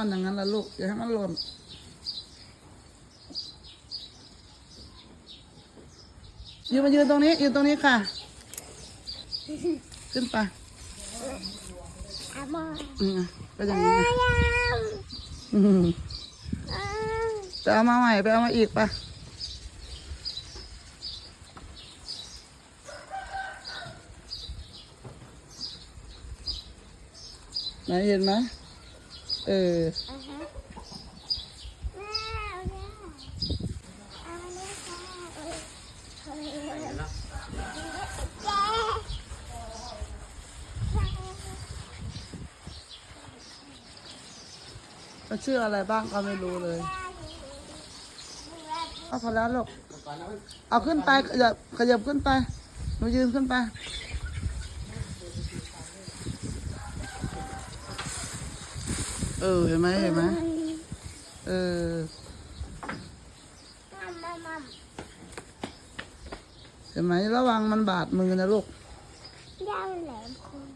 ละลูกอย่าให้มันหล่นยืนมายืนตรงนี้ยืนตรงนี้ค่ะ ขึ้นไปอาบออืมก็อย่างนี้นะยามอืมไปเอามาใหม่ไปเอามาอีกไปไหนเห็นไหม เออแม่เอาเนี่ยเอาเนี่ยค่ะเอ้ยเฮ้ยแกมันชื่ออะไรบ้างก็ไม่รู้เลย เอาพอแล้วลูก เอาขึ้นไปขยับขยับขึ้นไปหนูยืนขึ้นไป เออเห็นไหมเห็นไหมเออเห็นไหมระวังมันบาดมือนะลูกยาแหลมคม